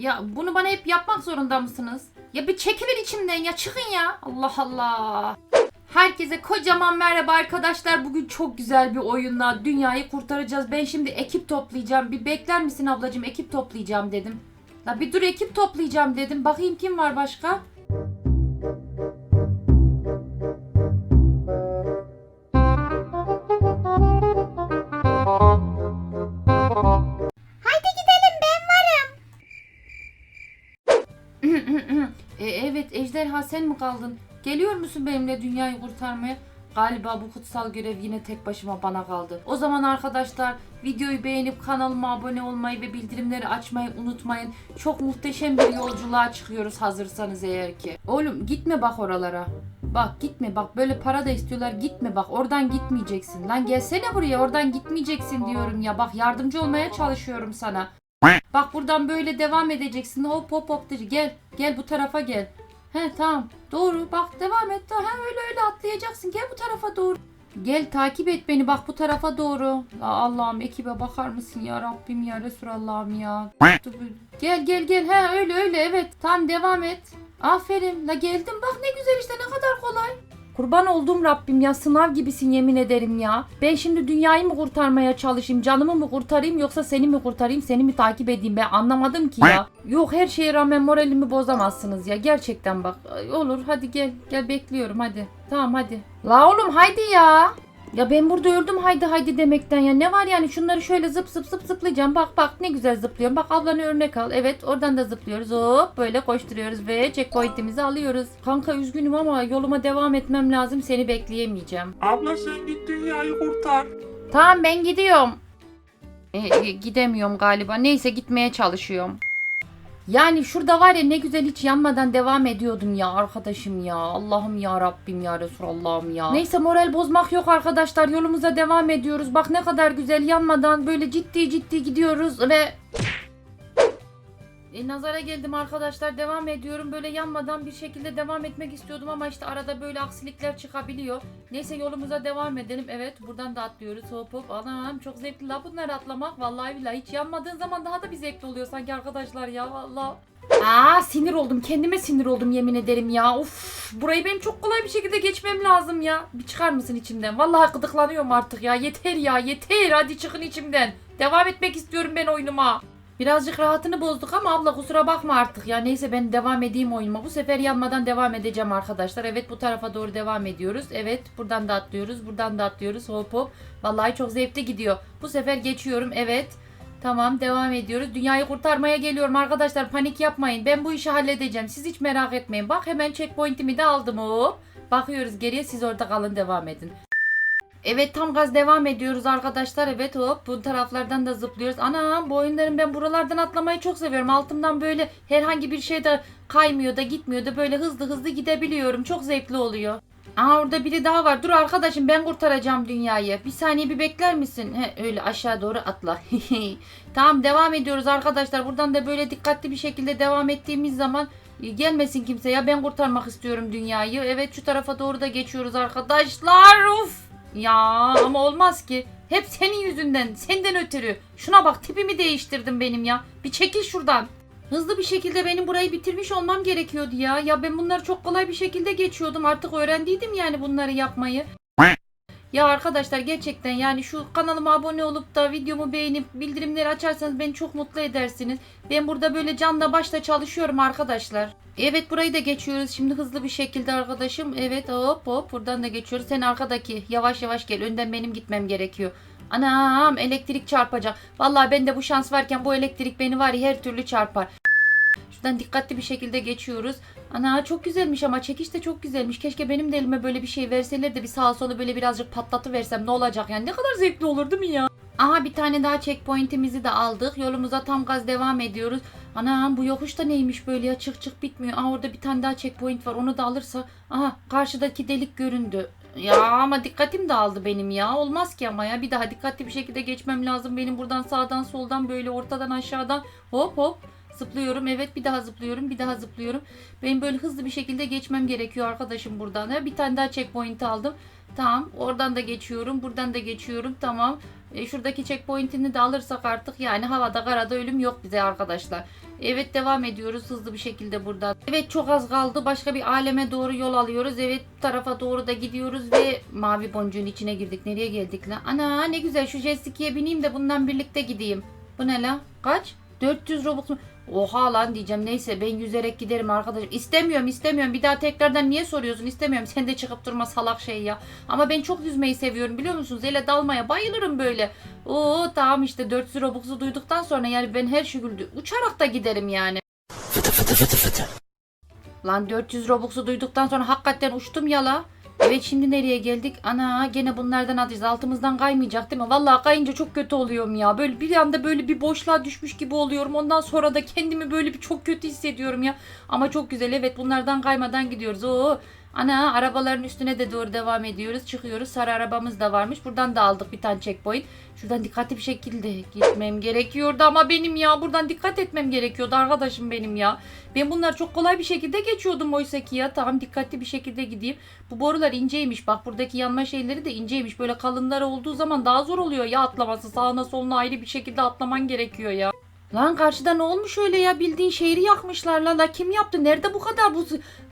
Ya bunu bana hep yapmak zorunda mısınız? Ya bir çekilin içimden ya çıkın ya. Allah Allah. Herkese kocaman merhaba arkadaşlar. Bugün çok güzel bir oyunla dünyayı kurtaracağız. Ben şimdi ekip toplayacağım. Bir bekler misin ablacığım? Ekip toplayacağım dedim. La bir dur ekip toplayacağım dedim. Bakayım kim var başka? Ejderha sen mi kaldın? Geliyor musun benimle dünyayı kurtarmaya? Galiba bu kutsal görev yine tek başıma bana kaldı. O zaman arkadaşlar videoyu beğenip kanalıma abone olmayı ve bildirimleri açmayı unutmayın. Çok muhteşem bir yolculuğa çıkıyoruz hazırsanız eğer ki. Oğlum gitme bak oralara. Bak gitme bak böyle para da istiyorlar gitme bak oradan gitmeyeceksin. Lan gelsene buraya oradan gitmeyeceksin diyorum ya. Bak yardımcı olmaya çalışıyorum sana. Bak buradan böyle devam edeceksin. Hop hop hop. Gel. Gel bu tarafa gel. He tamam. Doğru. Bak devam et. Ha öyle öyle atlayacaksın. Gel bu tarafa doğru. Gel takip et beni bak bu tarafa doğru. Allah'ım ekibe bakar mısın ya Rabbim ya Resulallah'ım ya. Gel gel gel. He öyle öyle evet. Tamam devam et. Aferin. La geldim bak ne güzel işte. Kurban olduğum Rabbim ya sınav gibisin yemin ederim ya. Ben şimdi dünyayı mı kurtarmaya çalışayım, canımı mı kurtarayım yoksa seni mi kurtarayım, seni mi takip edeyim ben anlamadım ki ya. Yok her şeye rağmen moralimi bozamazsınız ya gerçekten bak. Olur hadi gel gel bekliyorum hadi. Tamam hadi. La oğlum haydi ya. Ya ben burada öldüm haydi haydi demekten ya. Ne var yani şunları şöyle zıp zıp zıp zıplayacağım. Bak bak ne güzel zıplıyorum. Bak ablanı örnek al. Evet oradan da zıplıyoruz. Hop böyle koşturuyoruz ve checkpoint'imizi alıyoruz. Kanka üzgünüm ama yoluma devam etmem lazım. Seni bekleyemeyeceğim. Abla sen git dünyayı kurtar. Tamam ben gidiyorum. E, e, gidemiyorum galiba. Neyse gitmeye çalışıyorum. Yani şurada var ya ne güzel hiç yanmadan devam ediyordum ya arkadaşım ya. Allah'ım ya Rabbim ya Resulallah'ım ya. Neyse moral bozmak yok arkadaşlar. Yolumuza devam ediyoruz. Bak ne kadar güzel yanmadan böyle ciddi ciddi gidiyoruz ve e, nazara geldim arkadaşlar devam ediyorum böyle yanmadan bir şekilde devam etmek istiyordum ama işte arada böyle aksilikler çıkabiliyor. Neyse yolumuza devam edelim. Evet buradan da atlıyoruz hop hop. Anam çok zevkli la bunları atlamak. Vallahi billahi hiç yanmadığın zaman daha da bir zevkli oluyor sanki arkadaşlar ya valla. Aa sinir oldum kendime sinir oldum yemin ederim ya. Uf burayı benim çok kolay bir şekilde geçmem lazım ya. Bir çıkar mısın içimden? Vallahi gıdıklanıyorum artık ya. Yeter ya yeter hadi çıkın içimden. Devam etmek istiyorum ben oyunuma. Birazcık rahatını bozduk ama abla kusura bakma artık ya. Neyse ben devam edeyim oyunuma. Bu sefer yanmadan devam edeceğim arkadaşlar. Evet bu tarafa doğru devam ediyoruz. Evet buradan da atlıyoruz. Buradan da atlıyoruz. Hop hop. Vallahi çok zevkli gidiyor. Bu sefer geçiyorum. Evet. Tamam devam ediyoruz. Dünyayı kurtarmaya geliyorum arkadaşlar. Panik yapmayın. Ben bu işi halledeceğim. Siz hiç merak etmeyin. Bak hemen checkpoint'imi de aldım. Hop. Bakıyoruz geriye. Siz orada kalın devam edin. Evet tam gaz devam ediyoruz arkadaşlar. Evet hop bu taraflardan da zıplıyoruz. Ana bu oyunların ben buralardan atlamayı çok seviyorum. Altımdan böyle herhangi bir şey de kaymıyor da gitmiyor da böyle hızlı hızlı gidebiliyorum. Çok zevkli oluyor. Aa orada biri daha var. Dur arkadaşım ben kurtaracağım dünyayı. Bir saniye bir bekler misin? He öyle aşağı doğru atla. tamam devam ediyoruz arkadaşlar. Buradan da böyle dikkatli bir şekilde devam ettiğimiz zaman e, gelmesin kimse ya ben kurtarmak istiyorum dünyayı. Evet şu tarafa doğru da geçiyoruz arkadaşlar. Uf. Ya ama olmaz ki. Hep senin yüzünden, senden ötürü. Şuna bak tipimi değiştirdim benim ya. Bir çekil şuradan. Hızlı bir şekilde benim burayı bitirmiş olmam gerekiyordu ya. Ya ben bunları çok kolay bir şekilde geçiyordum. Artık öğrendiydim yani bunları yapmayı. Ya arkadaşlar gerçekten yani şu kanalıma abone olup da videomu beğenip bildirimleri açarsanız beni çok mutlu edersiniz. Ben burada böyle canla başla çalışıyorum arkadaşlar. Evet burayı da geçiyoruz şimdi hızlı bir şekilde arkadaşım. Evet hop hop buradan da geçiyoruz. Sen arkadaki yavaş yavaş gel. Önden benim gitmem gerekiyor. Anam elektrik çarpacak. Vallahi bende bu şans varken bu elektrik beni var ya her türlü çarpar. Şuradan dikkatli bir şekilde geçiyoruz. Ana çok güzelmiş ama çekiş de çok güzelmiş. Keşke benim de elime böyle bir şey verseler de bir sağa sola böyle birazcık patlatı versem ne olacak yani ne kadar zevkli olur değil mi ya? Aha bir tane daha checkpoint'imizi de aldık. Yolumuza tam gaz devam ediyoruz. Anam bu yokuş da neymiş böyle ya çık çık bitmiyor. Aha orada bir tane daha checkpoint var onu da alırsa. Aha karşıdaki delik göründü. Ya ama dikkatim dağıldı benim ya. Olmaz ki ama ya. Bir daha dikkatli bir şekilde geçmem lazım. Benim buradan sağdan soldan böyle ortadan aşağıdan hop hop zıplıyorum. Evet bir daha zıplıyorum. Bir daha zıplıyorum. Benim böyle hızlı bir şekilde geçmem gerekiyor arkadaşım buradan. Ha, bir tane daha checkpoint aldım. Tamam oradan da geçiyorum. Buradan da geçiyorum. Tamam. E, şuradaki checkpoint'ini de alırsak artık yani havada karada ölüm yok bize arkadaşlar. Evet devam ediyoruz hızlı bir şekilde buradan. Evet çok az kaldı. Başka bir aleme doğru yol alıyoruz. Evet tarafa doğru da gidiyoruz ve mavi boncuğun içine girdik. Nereye geldik lan? Ana ne güzel şu jet bineyim de bundan birlikte gideyim. Bu ne la? Kaç? 400 Robux mu? Oha lan diyeceğim. Neyse ben yüzerek giderim arkadaşım. İstemiyorum istemiyorum. Bir daha tekrardan niye soruyorsun? İstemiyorum. Sen de çıkıp durma salak şey ya. Ama ben çok yüzmeyi seviyorum biliyor musunuz? Ele dalmaya bayılırım böyle. Oo tamam işte 400 Robux'u duyduktan sonra yani ben her şekilde uçarak da giderim yani. Lan 400 Robux'u duyduktan sonra hakikaten uçtum ya la. Evet şimdi nereye geldik? Ana gene bunlardan atacağız. Altımızdan kaymayacak değil mi? Vallahi kayınca çok kötü oluyorum ya. Böyle bir anda böyle bir boşluğa düşmüş gibi oluyorum. Ondan sonra da kendimi böyle bir çok kötü hissediyorum ya. Ama çok güzel evet bunlardan kaymadan gidiyoruz. Oo. Ana arabaların üstüne de doğru devam ediyoruz. Çıkıyoruz. Sarı arabamız da varmış. Buradan da aldık bir tane checkpoint. Şuradan dikkatli bir şekilde gitmem gerekiyordu ama benim ya buradan dikkat etmem gerekiyordu arkadaşım benim ya. Ben bunlar çok kolay bir şekilde geçiyordum oysa ki ya. Tamam dikkatli bir şekilde gideyim. Bu borular inceymiş. Bak buradaki yanma şeyleri de inceymiş. Böyle kalınlar olduğu zaman daha zor oluyor ya atlaması. Sağına soluna ayrı bir şekilde atlaman gerekiyor ya. Lan karşıda ne olmuş öyle ya? Bildiğin şehri yakmışlar la la kim yaptı? Nerede bu kadar bu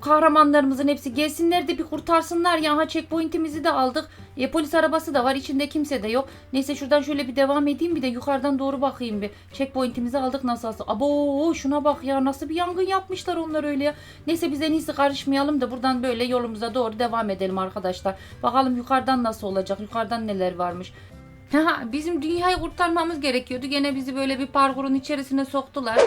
kahramanlarımızın hepsi? Gelsinler de bir kurtarsınlar ya. Ha checkpoint'imizi de aldık. E, polis arabası da var. İçinde kimse de yok. Neyse şuradan şöyle bir devam edeyim. Bir de yukarıdan doğru bakayım bir. Checkpoint'imizi aldık nasıl abo şuna bak ya. Nasıl bir yangın yapmışlar onlar öyle ya? Neyse biz en iyisi karışmayalım da buradan böyle yolumuza doğru devam edelim arkadaşlar. Bakalım yukarıdan nasıl olacak? Yukarıdan neler varmış bizim dünyayı kurtarmamız gerekiyordu. Gene bizi böyle bir parkurun içerisine soktular.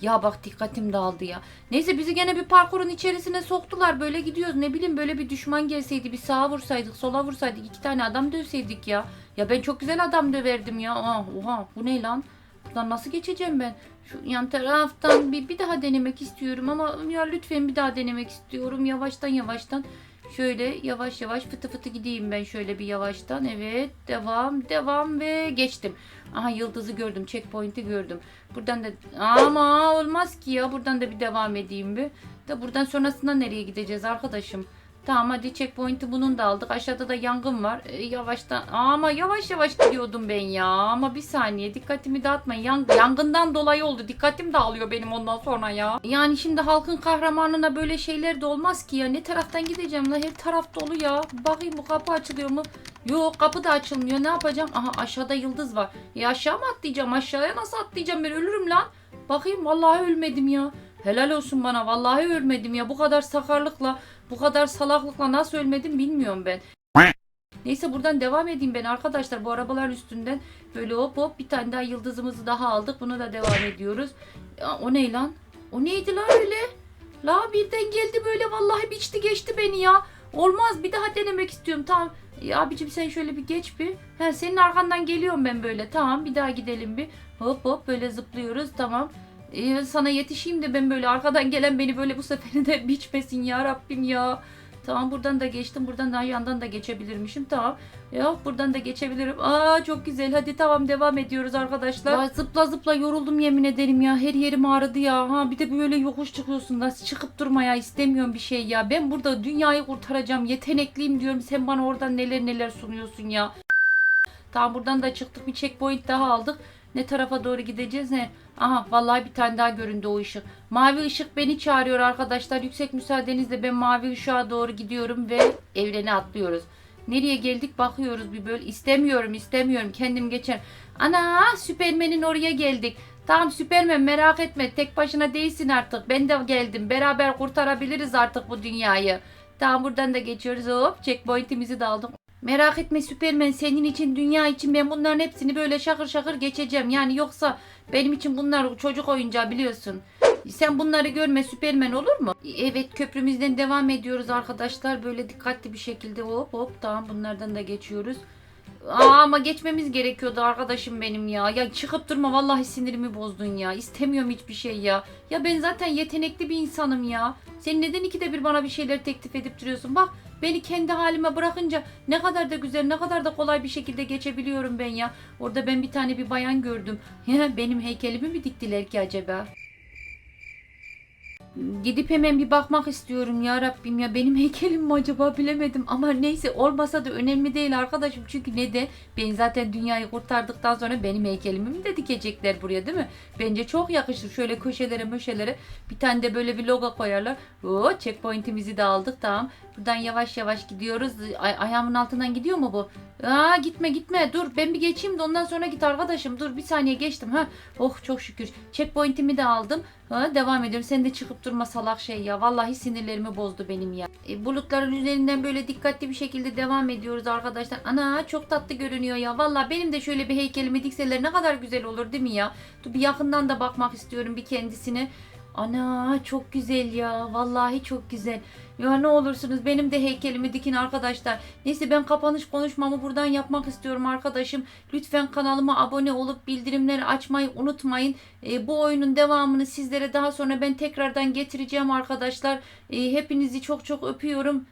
Ya bak dikkatim dağıldı ya. Neyse bizi gene bir parkurun içerisine soktular. Böyle gidiyoruz. Ne bileyim böyle bir düşman gelseydi bir sağa vursaydık, sola vursaydık, iki tane adam dövseydik ya. Ya ben çok güzel adam döverdim ya. Aa, oha bu ne lan? Buradan nasıl geçeceğim ben? Şu yan taraftan bir, bir daha denemek istiyorum ama ya lütfen bir daha denemek istiyorum. Yavaştan yavaştan. Şöyle yavaş yavaş fıtı fıtı gideyim ben şöyle bir yavaştan. Evet devam devam ve geçtim. Aha yıldızı gördüm. Checkpoint'i gördüm. Buradan da ama olmaz ki ya. Buradan da bir devam edeyim bir. Da buradan sonrasında nereye gideceğiz arkadaşım? Tamam hadi checkpoint'i bunun da aldık. Aşağıda da yangın var. E, yavaştan ama yavaş yavaş gidiyordum ben ya. Ama bir saniye dikkatimi dağıtmayın. Yang, yangından dolayı oldu. Dikkatim dağılıyor benim ondan sonra ya. Yani şimdi halkın kahramanına böyle şeyler de olmaz ki ya. Ne taraftan gideceğim la? Her taraf dolu ya. Bakayım bu kapı açılıyor mu? Yok kapı da açılmıyor. Ne yapacağım? Aha aşağıda yıldız var. Ya aşağı mı atlayacağım? Aşağıya nasıl atlayacağım ben? Ölürüm lan. Bakayım vallahi ölmedim ya. Helal olsun bana. Vallahi ölmedim ya. Bu kadar sakarlıkla, bu kadar salaklıkla nasıl ölmedim bilmiyorum ben. Neyse buradan devam edeyim ben arkadaşlar. Bu arabalar üstünden böyle hop hop bir tane daha yıldızımızı daha aldık. Bunu da devam ediyoruz. Ya, o ne lan? O neydi lan öyle? La birden geldi böyle vallahi biçti geçti beni ya. Olmaz bir daha denemek istiyorum. Tamam. Ya abicim sen şöyle bir geç bir. Ha, senin arkandan geliyorum ben böyle. Tamam bir daha gidelim bir. Hop hop böyle zıplıyoruz. Tamam. Ee, sana yetişeyim de ben böyle arkadan gelen beni böyle bu seferinde biçmesin ya Rabbim ya. Tamam buradan da geçtim. Buradan da yandan da geçebilirmişim. Tamam. Ya buradan da geçebilirim. Aa çok güzel. Hadi tamam devam ediyoruz arkadaşlar. Ya, zıpla zıpla yoruldum yemin ederim ya. Her yerim ağrıdı ya. Ha bir de böyle yokuş çıkıyorsun da çıkıp durmaya istemiyorum bir şey ya. Ben burada dünyayı kurtaracağım. Yetenekliyim diyorum. Sen bana oradan neler neler sunuyorsun ya. Tamam buradan da çıktık. Bir checkpoint daha aldık. Ne tarafa doğru gideceğiz ne? Aha vallahi bir tane daha göründü o ışık. Mavi ışık beni çağırıyor arkadaşlar. Yüksek müsaadenizle ben mavi ışığa doğru gidiyorum ve evrene atlıyoruz. Nereye geldik bakıyoruz bir böyle. İstemiyorum istemiyorum kendim geçer. Ana Süpermen'in oraya geldik. Tamam Süpermen merak etme tek başına değilsin artık. Ben de geldim. Beraber kurtarabiliriz artık bu dünyayı. Tamam buradan da geçiyoruz. Hop checkpoint'imizi de aldım. Merak etme Süpermen senin için dünya için ben bunların hepsini böyle şakır şakır geçeceğim. Yani yoksa benim için bunlar çocuk oyuncağı biliyorsun. Sen bunları görme Süpermen olur mu? Evet köprümüzden devam ediyoruz arkadaşlar. Böyle dikkatli bir şekilde hop hop tamam bunlardan da geçiyoruz. Aa, ama geçmemiz gerekiyordu arkadaşım benim ya. Ya çıkıp durma vallahi sinirimi bozdun ya. İstemiyorum hiçbir şey ya. Ya ben zaten yetenekli bir insanım ya. Sen neden ikide bir bana bir şeyler teklif edip duruyorsun? Bak beni kendi halime bırakınca ne kadar da güzel ne kadar da kolay bir şekilde geçebiliyorum ben ya. Orada ben bir tane bir bayan gördüm. Benim heykelimi mi diktiler ki acaba? Gidip hemen bir bakmak istiyorum ya Rabbim ya benim heykelim mi acaba bilemedim ama neyse olmasa da önemli değil arkadaşım çünkü ne de ben zaten dünyayı kurtardıktan sonra benim heykelimi mi de dikecekler buraya değil mi? Bence çok yakışır şöyle köşelere möşelere bir tane de böyle bir logo koyarlar. Oo checkpoint'imizi de aldık tamam. Buradan yavaş yavaş gidiyoruz. Ay- ayağımın altından gidiyor mu bu? Aa gitme gitme dur ben bir geçeyim de ondan sonra git arkadaşım dur bir saniye geçtim ha. Oh çok şükür checkpoint'imi de aldım. Ha, devam ediyorum. Sen de çıkıp durma salak şey ya. Vallahi sinirlerimi bozdu benim ya. E, bulutların üzerinden böyle dikkatli bir şekilde devam ediyoruz arkadaşlar. Ana çok tatlı görünüyor ya. Vallahi benim de şöyle bir heykelimi dikseler ne kadar güzel olur değil mi ya? Dur bir yakından da bakmak istiyorum bir kendisine. Ana çok güzel ya. Vallahi çok güzel. Ya ne olursunuz benim de heykelimi dikin arkadaşlar. Neyse ben kapanış konuşmamı buradan yapmak istiyorum arkadaşım. Lütfen kanalıma abone olup bildirimleri açmayı unutmayın. E, bu oyunun devamını sizlere daha sonra ben tekrardan getireceğim arkadaşlar. E, hepinizi çok çok öpüyorum.